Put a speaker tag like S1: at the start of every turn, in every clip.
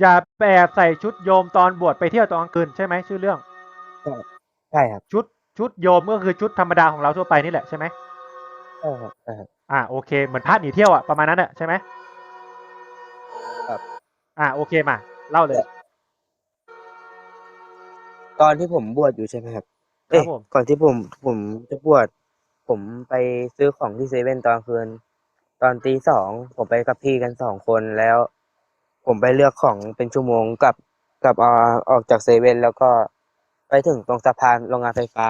S1: อย่าแอบใส่ชุดโยมตอนบวชไปเที่ยวตอนกลางคืนใช่ไหมชื่อเรื่อง
S2: ใช่ครับ
S1: ชุดชุดโยมก็คือชุดธรรมดาของเราทั่วไปนี่แหละใช่ไหม
S2: ใช่ครับใช่ครับ
S1: อ่าโอเคเหมือนพระหนีเที่ยวอะประมาณนั้นอะใช่ไหม
S2: ครับ
S1: อ่าโอเคมาเล่าเลย
S2: ตอนที่ผมบวชอยู่ใช่ไหมครับ
S1: ครั
S2: เอ้ย
S1: บผม
S2: ก่อนที่ผมผมจะบวชผมไปซื้อของที่เซเว่นตอนคืน ตอนตีสองผมไปกับพี่กันสองคนแล้ว ผมไปเลือกของเป็นชั่วโมงกลับกลับเอาออกจากเซเว่นแล้วก็ไปถึงตรงสะพานโรงงานไฟฟ้า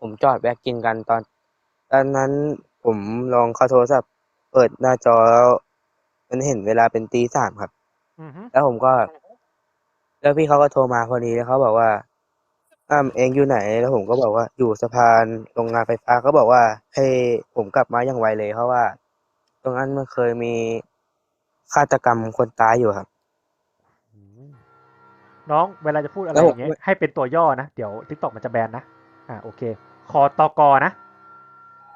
S2: ผมจอดแวะกินกันตอน ตอนนั้นผมลองเข้าโทรศัพท์เปิดหน้าจอแล้วมันเห็นเวลาเป็นตีสามครับ
S1: อือฮึ
S2: แล้วผมก็ แล้วพี่เขาก็โทรมาพอดีแล้วเขาบอกว่าอ้ามเองอยู่ไหน แล้วผมก็บอกว่าอยู่สะพานโรงงานไฟฟ้าเขาบอกว่า ให้ผมกลับมาอย่างไวเลยเพราะว่า ตรงนั้นมันเคยมี ฆาตกรรมคนตายอยู่ครับ
S1: อืมน้องเวลาจะพูดอะไร
S2: แล้ว
S1: อ
S2: ผม
S1: ย่างเงี้ยให้เป็นตัวย่อนะ เดี๋ยวทิกตอกมันจะแบนนะ อ่าโอเค คอตกนะ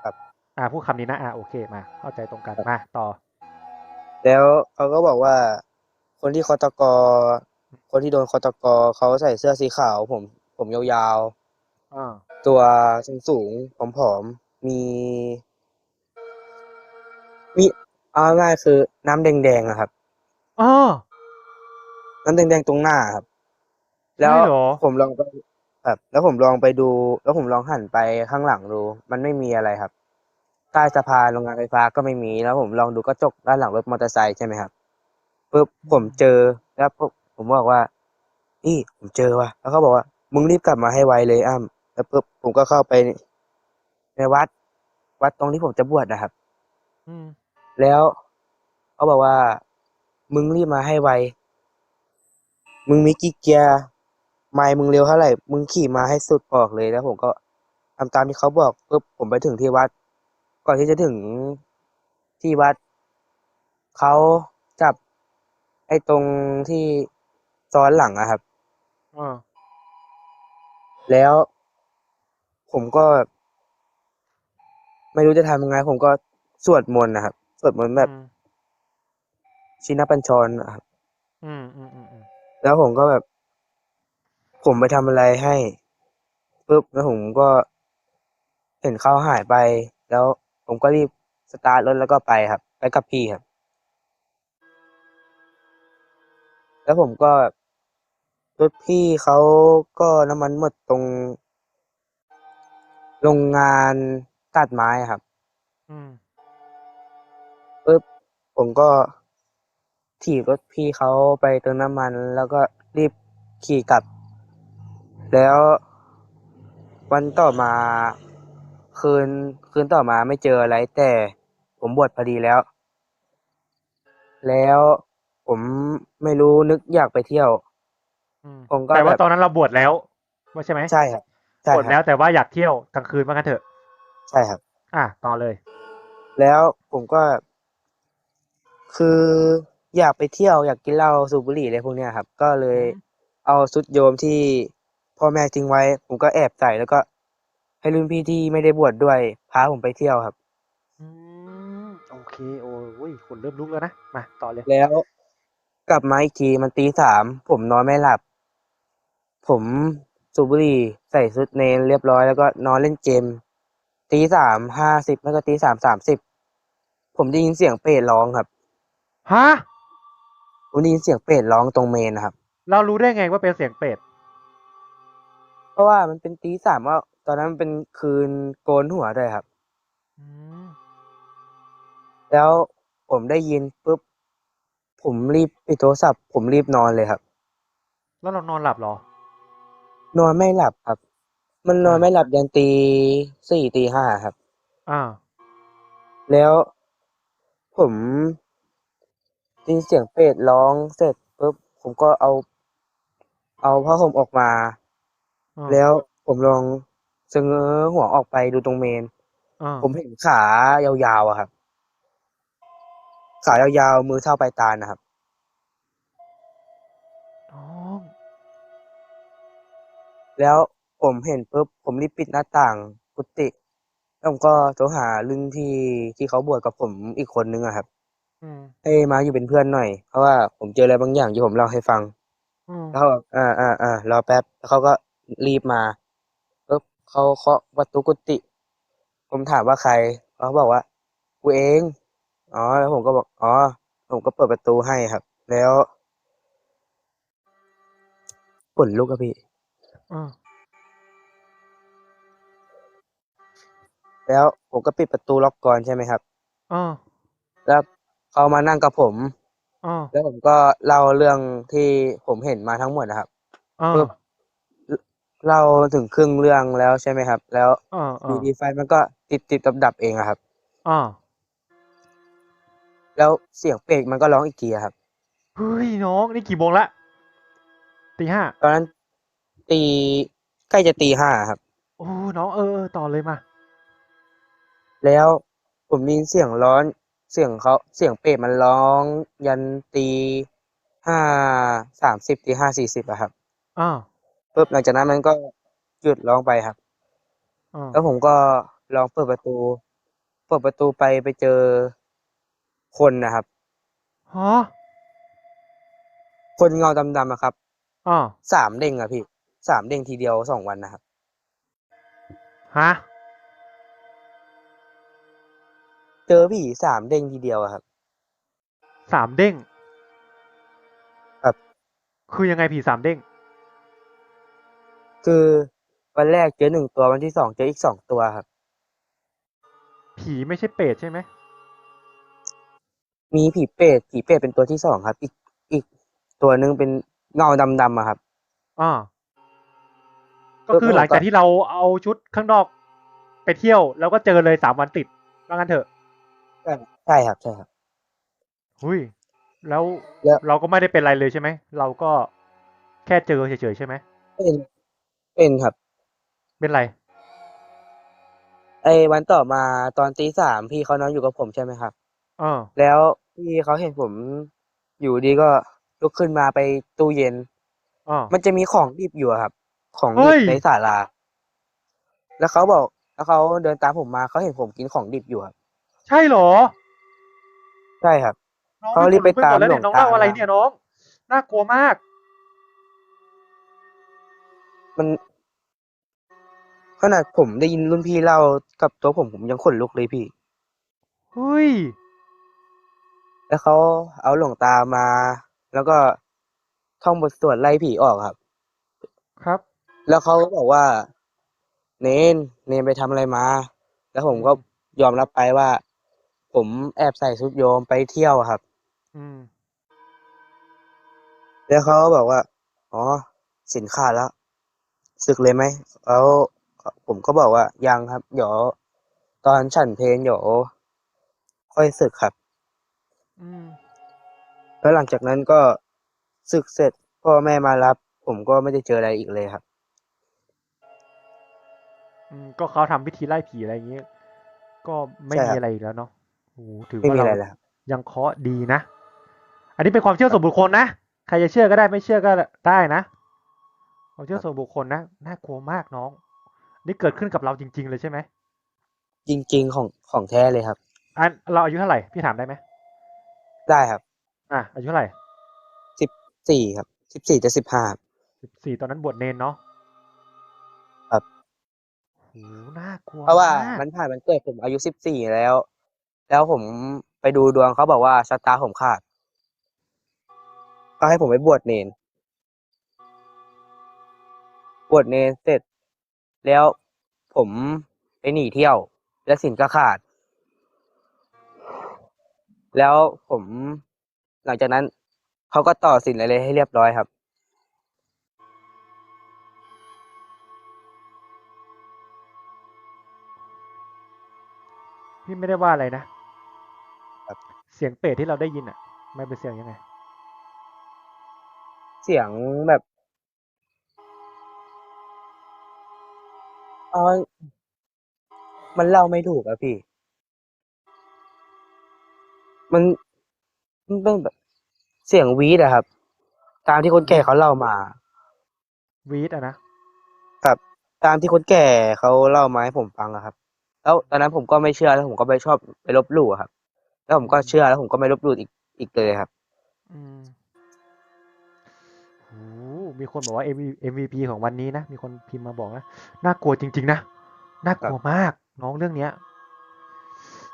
S1: ครับ อ่าพูดคำนี้นะ อ่าโอเคมา เข้าใจตรงกันมาต่อ
S2: แล้วเขาก็บอกว่า คนที่คอตกคนที่โดนคอตกเขาใส่เสื้อสีขาว ผม ผมยาว
S1: อ่า
S2: ๆ ตัวสูงสูงๆผอมๆมี มี เอาง่ายๆคือน้ำแดงๆอะครับ
S1: อ๋อ
S2: น้ำแดงๆตรงหน้าครับ แล้ว
S1: ใช่เหรอ
S2: ผมลองไปครับแล้วผมลองไปดู แล้วผมลองหันไปข้างหลังดู มันไม่มีอะไรครับ ใต้สะพานโรงงานไฟฟ้าก็ไม่มี แล้วผมลองดูกระจกด้านหลังรถมอเตอร์ไซค์ใช่ไหมครับปุ๊บผมเจอแล้วปุ๊บผมบอกว่าพี่ผมเจอว่ะแล้วเขาบอกว่ามึงรีบกลับมาให้ไวเลยอ้ำแล้วปุ๊บผมก็เข้าไปในวัด วัดตรงที่ผมจะบวชนะครับ
S1: อืม
S2: แล้วเขาบอกว่า มึงรีบมาให้ไว มึงมีกี่เกียร์ไมล์มึงเร็วเท่าไหร่ มึงขี่มาให้สุดออกเลยแล้วผมก็ทำตามที่เขาบอกปุ๊บผมไปถึงที่วัด ก่อนที่จะถึงที่วัดเขาจับ ไอ้ตรงที่ซ้อนหลังอะครับ
S1: อ่า
S2: แล้วผมก็ ไม่รู้จะทำยังไง ผมก็สวดมนต์นะครับ สวดมนต์แบบ
S1: อืม
S2: ชินปัญชรนะครับ
S1: อืมอืมอืมอืม
S2: แล้วผมก็แบบ ผมไปทำอะไรให้ปุ๊บแล้วผมก็เห็นเขาหายไป แล้วผมก็รีบสตาร์ทรถแล้วก็ไปครับ ไปกับพี่ครับ แล้วผมก็รถพี่เขาก็น้ำมันหมดตรงโรงงานตัดไม้ครับ
S1: อืม
S2: ปุ๊บ ผมก็ถีบรถพี่เขาไปเติมน้ำมัน แล้วก็รีบขี่กลับ แล้ววันต่อมาคืนคืนต่อมาไม่เจออะไร แต่ผมบวชพอดีแล้ว แล้วผมไม่รู้นึกอยากไปเที่ยว
S1: อืม
S2: ผมก็
S1: แต่ว่า
S2: แบบ
S1: ตอนนั้นเราบวชแล้วว่าใช่ไหม
S2: ใช่ครับใช่
S1: บวช
S2: ค
S1: แล้
S2: รั
S1: ว
S2: บ
S1: แต่ว่าอยากเที่ยวกลางคืนว่างั้นเถอะ
S2: ใช่ครับ
S1: อะต่อเลย
S2: แล้วผมก็ คืออยากไปเที่ยวอยากกินเหล้าสูบบุหรี่อะไรพวกเนี้ยครับ ก็เลย
S1: อืม
S2: เอาชุดโยมที่พ่อแม่ทิ้งไว้ ผมก็แอบใส่แล้วก็ ให้รุ่นพี่ที่ไม่ได้บวชด้วยพาผมไปเที่ยวครับ
S1: อืมโอเคโอ้ยคนเริ่มลุกแล้วนะมาต่อเลย
S2: แล้วกลับมาอีกทีมันตีสามผมนอนไม่หลับ ผมสูบบุหรี่ใส่ชุดเนรเรียบร้อยแล้วก็นอนเล่นเกมตีสามห้าสิบแล้วก็ตีสามสามสิบผมได้ยินเสียงเปรตร้องครับ
S1: ฮะ
S2: ผมได้ยินเสียงเปรตร้องตรงเมนนะครับ
S1: เรารู้ได้ไงว่าเป็นเสียงเป็ด
S2: เพราะว่ามันเป็นตีสามว่า ตอนนั้นมันเป็นคืนโกนหัวด้วยครับ
S1: อืม
S2: แล้วผมได้ยินปุ๊บ ผมรีบปิดโทรศัพท์ ผมรีบนอนเลยครับ
S1: แล้วเรานอนหลับเหรอ
S2: นอนไม่หลับครับ มันนอนไม่หลับยันตีสี่ตีห้าครับ
S1: อ่า
S2: แล้วผม ได้ยินเสียงเป็ดร้องเสร็จปุ๊บผมก็เอา เอาผ้าห่มออกมา
S1: อ่า
S2: แล้วผมลองเสงอหัวออกไปดูตรงเมน
S1: อ่า
S2: ผมเห็นขายาวๆอะครับ ขายาวๆมือเท่าปลายตานะครับ
S1: น้อง
S2: แล้วผมเห็นปุ๊บผมรีบปิดหน้าต่างกุฏิแล้วผมก็โทรหารุ่นพี่ที่เขาบวชกับผมอีกคนนึงอะครับ
S1: อืม
S2: ให้มาอยู่เป็นเพื่อนหน่อย เพราะว่าผมเจออะไรบางอย่างที่ผมเล่าให้ฟัง
S1: อืม
S2: แล้วเขาบอกอ่าอ่าอ่ารอแป๊บ แล้วเขาก็รีบมาปุ๊บเขาเคาะประตูกุฏิผมถามว่าใครเขาบอกว่ากูเอง อ๋อ แล้วผมก็บอก อ๋อ ผมก็เปิดประตูให้ครับ แล้วขนลุกอะพี่
S1: อ่า
S2: แล้วผมก็ปิดประตูล็อกก่อนใช่ไหมครับ
S1: อ่า
S2: แล้ว เขามานั่งกับผม
S1: อ่า
S2: แล้วผมก็เล่าเรื่องที่ผมเห็นมาทั้งหมดนะครับ
S1: อ่า
S2: ปึ๊บ เล่าถึงครึ่งเรื่องแล้วใช่ไหมครับ แล้ว
S1: อ่า
S2: อ
S1: อ่า
S2: ยู่ดีไฟมันก็ติดติดดับดับๆเองอะครับ
S1: อ่า
S2: แล้วเสียงเปรกมันก็ร้องอีกทีอะครับ
S1: เฮ้ยน้องนี่กี่โมงละตีห้า
S2: ตอนนั้นตีใกล้จะตีห้าครับ
S1: โอ้น้องเออเออต่อเลยมา
S2: แล้วผมได้ยินเสียงร้อน เสียงเขาเสียงเปรตมันร้องยันตีห้าสามสิบตีห้าสี่สิบอะครับ
S1: อ่า
S2: ปุ๊บหลังจากนั้นมันก็หยุดร้องไปครับ
S1: อ่า
S2: แล้วผมก็ลองเปิดประตู เปิดประตูไปไปเจอคนนะครับ
S1: ฮะ
S2: คนเงาดำๆอะครับ
S1: อ่า
S2: สามเด้งอะพี่สามเด้งทีเดียวสองวันนะครับ
S1: ฮะ
S2: เจอผีสามเด้งทีเดียวอะครับ
S1: สามเด้ง
S2: ครับ
S1: คือยังไงผีสามเด้ง
S2: คือวันแรกเจอหนึ่งตัววันที่สองเจออีกสองตัวครับ
S1: ผีไม่ใช่เป็ดใช่ไหม
S2: มีผีเปรตผีเปรตเป็นตัวที่สองครับ อีกอีกตัวหนึ่งเป็นเงาดำๆอะครับ
S1: อ่า ก็
S2: ปุ๊บ
S1: คือหลัง
S2: ผมก็
S1: จากที่เราเอาชุดข้างนอกไปเที่ยว แล้วก็เจอเลยสามวันติดว่างั้นเถอะ
S2: ใช่ใช่ครับใช่ครับ
S1: หุยแล้ว
S2: แล้ว
S1: เราก็ไม่ได้เป็นอะไรเลยใช่ไหม เราก็แค่เจอเฉยๆใช่ไหม
S2: เป็นเป็นครับ
S1: เป็นไร
S2: ไอ้วันต่อมาตอนตีสามพี่เขานอนอยู่กับผมใช่ไหมครับ
S1: เออ
S2: แล้วพี่เขาเห็นผมอยู่ดีก็ลุกขึ้นมาไปตู้เย็น
S1: อ่า
S2: มันจะมีของดิบอยู่อะครับ ของ
S1: เฮ้
S2: ดิบ
S1: ย
S2: ในศาลาแล้วเขาบอกแล้วเขาเดินตามผมมาเขาเห็นผมกินของดิบอยู่ครับ
S1: ใช่เหรอ
S2: ใช่ครับ
S1: น้อง
S2: เขารีบไป
S1: นี่ขนลุกหมดแล้ว
S2: ตาม
S1: เนี่ย
S2: หล
S1: น้
S2: ว
S1: องงเล่า
S2: ตา
S1: อะไร
S2: มา
S1: เนี่ยน้องน่ากลัวมาก
S2: มันขนาดผมได้ยินรุ่นพี่เล่ากับตัวผมผมยังขนลุกเลยพี่
S1: เฮ้ย
S2: แล้วเขาเอาหลวงตามา แล้วก็ท่องบทสวดไล่ผีออกครับ
S1: ครับ
S2: แล้วเขาก็บอกว่า เนนเนนไปทำอะไรมา แล้วผมก็ยอมรับไปว่า ผมแอบใส่ชุดโยมไปเที่ยวครับ
S1: อืม
S2: แล้วเขาก็บอกว่า อ๋อ สินค้าดแล้วศึกเลยไหมแล้วผมก็บอกว่ายังครับ เดี๋ยวตอนฉันเพลเดี๋ยวค่อยศึกครับ
S1: อืม
S2: แล้วหลังจากนั้นก็ศึกเสร็จพ่อแม่มารับ ผมก็ไม่ได้เจออะไรอีกเลยครับ
S1: อืมก็เขาทำพิธีไล่ผีอะไรอย่างเงี้ยก็ไม่
S2: ใช่
S1: มี
S2: ครับ
S1: อะไรอีกแล้วเนาะ โอ้โหถือ
S2: ไม่
S1: ว่า
S2: มีอะไร
S1: เรา
S2: แล้วครับ
S1: ยังเคราะห์ดีนะ อันนี้เป็นความเชื่อส่วนบุคคลนะ ใครจะเชื่อก็ได้ไม่เชื่อก็ได้นะความเชื่อส่วนบุคคลนะน่ากลัวมากน้อง นี่เกิดขึ้นกับเราจริง ๆ เลยใช่ไหม
S2: จริง ๆ ของของแท้เลยครับ
S1: อันเราอายุเท่าไหร่พี่ถามได้ไหม
S2: ได้ครับ
S1: อะอายุเท่าไหร่
S2: สิบสี่ครับสิบสี่จะสิบห้า
S1: สิบสี่ตอนนั้นบวชเนนเนาะ
S2: ครับ
S1: โหน่ากลัว
S2: เพราะว่าา
S1: ก
S2: มันผ่านมันเกิดผมอายุสิบสี่แล้ว แล้วผมไปดูดวงเขาบอกว่าชะตาผมขาดก็ให้ผมไปบวชเนนบวชเนนเสร็จ แล้วผมไปหนีเที่ยว และสินก็ขาด แล้วผมหลังจากนั้นเขาก็ต่อสินอะไรให้เรียบร้อยครับ
S1: พี่ไม่ได้ว่าอะไรนะ สียงเปรตที่เราได้ยินอะ มันเป็นเสียงยังไง
S2: เสียงแบบเออมันเล่าไม่ถูกอะพี่ มันมันเป็นแบบเสียงวีดอะครับ ตามที่คนแก่เขาเล่ามา
S1: วีดอะนะ
S2: ครับตามที่คนแก่เขาเล่ามาให้ผมฟังอะครับ แล้วตอนนั้นผมก็ไม่เชื่อแล้วผมก็ไปชอบไปลบหลู่อะครับ แแล้วผมก็เชื่อแล้วผมก็ไม่ลบหลู่อีกอีกเลยครับ
S1: อืมโอ้มีคนบอกว่า MV MVP ของวันนี้นะ มีคนพิมพ์มาบอกนะ น่ากลัวจริง ๆ นะ น่ากลัวมาก น้องเรื่องเนี้ย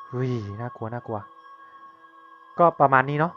S1: เฮ้ยน่ากลัวน่ากลัว ก็ประมาณนี้เนาะ